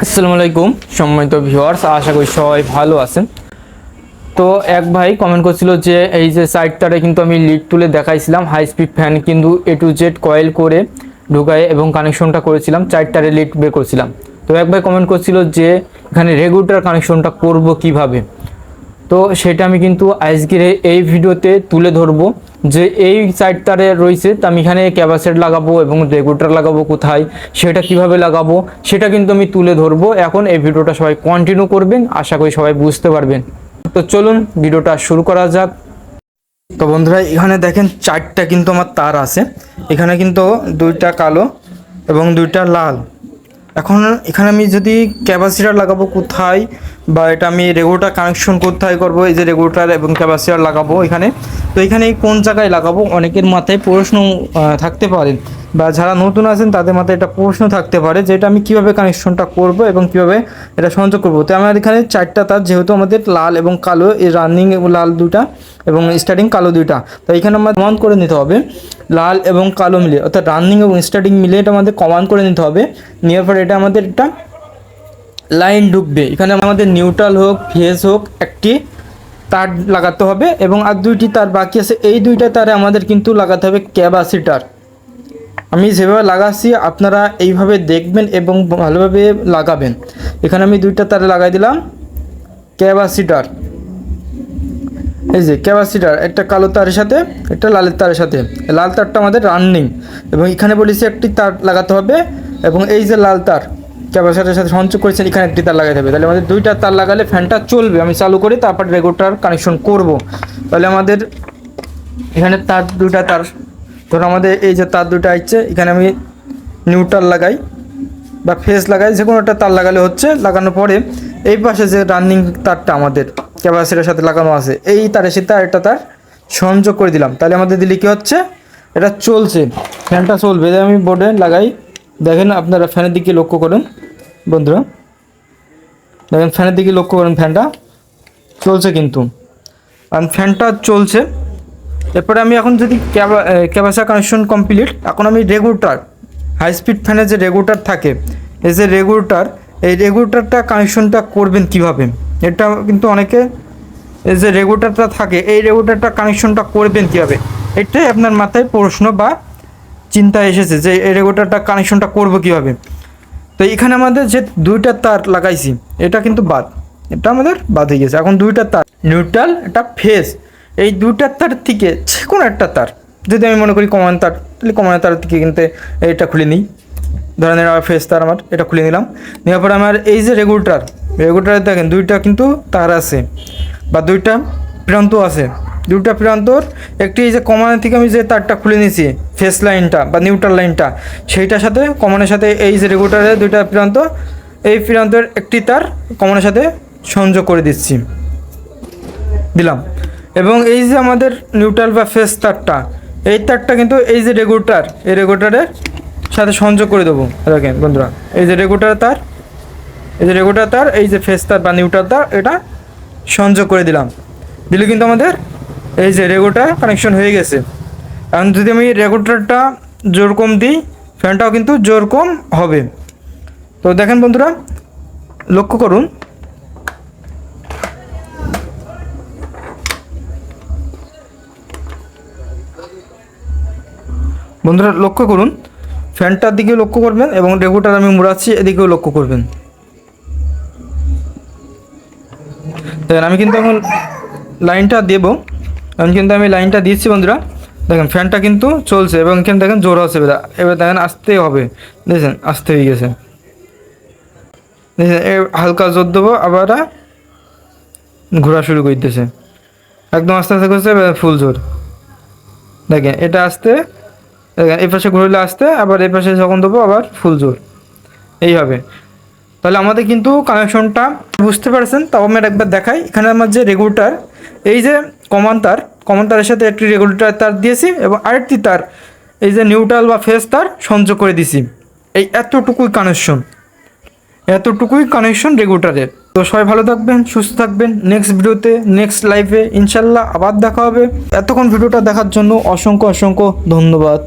আসসালামু আলাইকুম, সম্মানিত ভিউয়ার্স, আশা করি সবাই ভালো আছেন। তো এক ভাই কমেন্ট করছিল যে, এই যে সাইডটারে কিন্তু আমি লিড তুলে দেখাইছিলাম হাই স্পিড ফ্যান কিন্তু এ টু জেড কয়েল করে ঢুকায় এবং কানেকশনটা করেছিলাম চারটারে লিড বের করেছিলাম। তো এক ভাই কমেন্ট করছিল যে, এখানে রেগুলেটর কানেকশনটা করব কীভাবে? তো সেটা আমি কিন্তু আজকের এই ভিডিওতে তুলে ধরবো যে এই সাইড তারে রয়েছে তো আমি এখানে ক্যাপাসিটি লাগাবো এবং রেগুলেটর লাগাবো কোথায়, সেটা কীভাবে লাগাবো, সেটা কিন্তু আমি তুলে ধরবো। এখন এই ভিডিওটা সবাই কন্টিনিউ করবেন, আশা করি সবাই বুঝতে পারবেন। তো চলুন ভিডিওটা শুরু করা যাক। তো বন্ধুরা, এখানে দেখেন চারটা কিন্তু আমার তার আছে। এখানে কিন্তু দুইটা কালো এবং দুইটা লাল। এখন এখানে আমি যদি ক্যাপাসিটার লাগাবো কোথায় বা এটা আমি রেগুলেটার কানেকশন কোথায় করব? এই যে রেগুলেটার এবং ক্যাপাসিটার লাগাবো এখানে। তো এখানে কোন জায়গায় লাগাবো? অনেকের মাথায় প্রশ্ন থাকতে পারেন বা যারা নতুন আছেন, তাদের মাথায় একটা প্রশ্ন থাকতে পারে যে এটা আমি কীভাবে কানেকশনটা করব এবং কীভাবে এটা সংযোগ করব। তো আমার এখানে চারটা তার, যেহেতু আমাদের লাল এবং কালো, এই রানিং এবং লাল দুটা এবং স্টার্টিং কালো দুইটা। তো এখানে আমাদের কমান করে নিতে হবে লাল এবং কালো মিলে অর্থাৎ রানিং এবং স্টার্টিং মিলে এটা আমাদের কমান করে নিতে হবে। নেওয়ার পর এটা আমাদের একটা লাইন ঢুকবে। এখানে আমাদের নিউট্রাল হোক ফেস হোক, একটি তার লাগাতে হবে এবং আর দুইটি তার বাকি আছে। এই দুইটা তারে আমাদের কিন্তু লাগাতে হবে ক্যাপাসিটার আমি যেভাবে লাগাচ্ছি, আপনারা এইভাবে দেখবেন এবং ভালোভাবে লাগাবেন। এখানে আমি দুইটা তারে লাগাই দিলাম। ক্যাপাসিটার। এই যে ক্যাপাসিটার, একটা কালো তারের সাথে, একটা লালের তারের সাথে। লাল তারটা আমাদের রানিং। এবং এখানে বলেছি একটি তার লাগাতে হবে এবং এই যে লাল তার, ক্যাপাসিটারের সাথে সংযোগ করেছেন, এখানে একটি তার লাগাতে হবে। তাহলে আমাদের দুইটা তার লাগালে ফ্যানটা চলবে। আমি চালু করি তারপর রেগুলেটার কানেকশন করব। তাহলে আমাদের এখানে তার, দুইটা তার ধরো আমাদের এই যে তার দুটো আসছে এখানে আমি নিউট্রাল লাগাই বা ফেস লাগাই যে কোনো একটা তার লাগালে হচ্ছে লাগানোর পরে এই পাশে যে রানিং তারটা আমাদের ক্যাপাসিটার সাথে লাগানো আছে, এই তারের সাথে একটা তার সংযোগ করে দিলাম। তাহলে আমাদের দিলে কি হচ্ছে? এটা চলছে। ফ্যানটা চলবে। এটা আমি বোর্ডে লাগাই। দেখেন আপনারা ফ্যানের দিকে লক্ষ্য করুন, বন্ধুরা। দেখেন ফ্যানের দিকে লক্ষ্য করুন, ফ্যানটা চলছে কিন্তু। কারণ ফ্যানটা চলছে। এরপরে আমি এখন যদি ক্যাপাসা কানেকশন কমপ্লিট এখন আমি রেগুলেটার হাই স্পিড ফ্যানের যে রেগুলেটার থাকে, এই যে রেগুলেটার এই রেগুলেটারটা কানেকশনটা করবেন কীভাবে? এটা কিন্তু অনেকে, এই যে রেগুলেটারটা থাকে, এই রেগুলেটারটা কানেকশনটা করবেন কীভাবে? এটাই আপনার মাথায় প্রশ্ন বা চিন্তা এসেছে যে এই রেগুলেটারটা কানেকশনটা করব কীভাবে? তো এখানে আমাদের যে দুইটা তার লাগাইছি, এটা কিন্তু বাদ। এটা আমাদের বাদ হয়ে গেছে। এখন দুইটা তার নিউট্রাল একটা ফেস এই দুইটা তার থেকে যে কোনো একটা তার, যদি আমি মনে করি কমান তার, তাহলে কমান তার থেকে কিন্তু এটা খুলে নিই। ধরেন এটা ফেস তার আমার, এটা খুলে নিলাম। নেওয়ার পরে আমার এই যে রেগুলেটার রেগুলেটারে দেখেন দুইটা কিন্তু তার আছে, বা দুইটা প্রান্ত আছে। দুইটা প্রান্তর একটি এই যে কমানের থেকে আমি যে তারটা খুলে নিয়েছি ফেস লাইনটা বা নিউট্রাল লাইনটা সেইটার সাথে কমনের সাথে এই যে রেগুলেটারের দুইটা প্রান্ত, এই প্রান্তের একটি তার কমানের সাথে সংযোগ করে দিচ্ছি। দিলাম। এবং এই যে আমাদের নিউট্রাল বা ফেস তারটা, এই তারটা কিন্তু এই যে রেগুলেটার এই রেগুলেটারের সাথে সংযোগ করে দেবো। দেখেন বন্ধুরা, এই যে রেগুলেটার তার, এই যে রেগুলেটার তার, এই যে ফেস তার বা নিউট্রাল তার, এটা সংযোগ করে দিলাম। দিলে কিন্তু আমাদের এই যে রেগুলেটার কানেকশন হয়ে গেছে। এখন যদি আমি রেগুলেটারটা জোর কম দিই ফ্যানটাও কিন্তু জোর কম হবে। তো দেখেন বন্ধুরা, লক্ষ্য করুন বন্ধুরা, লক্ষ্য করুন, ফ্যানটার দিকেও লক্ষ্য করবেন এবং রেগুলেটার আমি মুড়াচ্ছি, এদিকেও লক্ষ্য করবেন। দেখেন, আমি কিন্তু এখন লাইনটা দেবো। এখন কিন্তু আমি লাইনটা দিচ্ছি, বন্ধুরা। দেখেন, ফ্যানটা কিন্তু চলছে এবং এখানে দেখেন জোর আছে, এবার এবার দেখেন, আসতে হবে। দেখছেন আসতে হয়ে গেছে। হালকা জোর দেবো, আবার ঘোরা শুরু করতেছে। একদম আস্তে আস্তে করছে ফুল জোর। দেখেন, এটা আসতে দেখেন এই পাশে ঘুরলে আসতে, আবার এই পাশে যখন দেবো, আবার ফুল জোর। এইভাবে তাহলে আমাদের কিন্তু কানেকশনটা বুঝতে পারছেন, তাও আমি একবার দেখাই। এখানে আমার যে রেগুলেটার এই যে কমান তার কমান তারের সাথে একটি রেগুলেটার তার দিয়েছি এবং আরেকটি তার, এই যে নিউট্রাল বা ফেস তার সংযোগ করে দিছি এই এতটুকুই কানেকশন এতটুকুই কানেকশন রেগুলেটারের তো সবাই ভালো থাকবেন, সুস্থ থাকবেন। নেক্সট ভিডিওতে নেক্সট লাইফে ইনশাল্লাহ আবার দেখা হবে। এতক্ষণ ভিডিওটা দেখার জন্য অসংখ্য অসংখ্য ধন্যবাদ।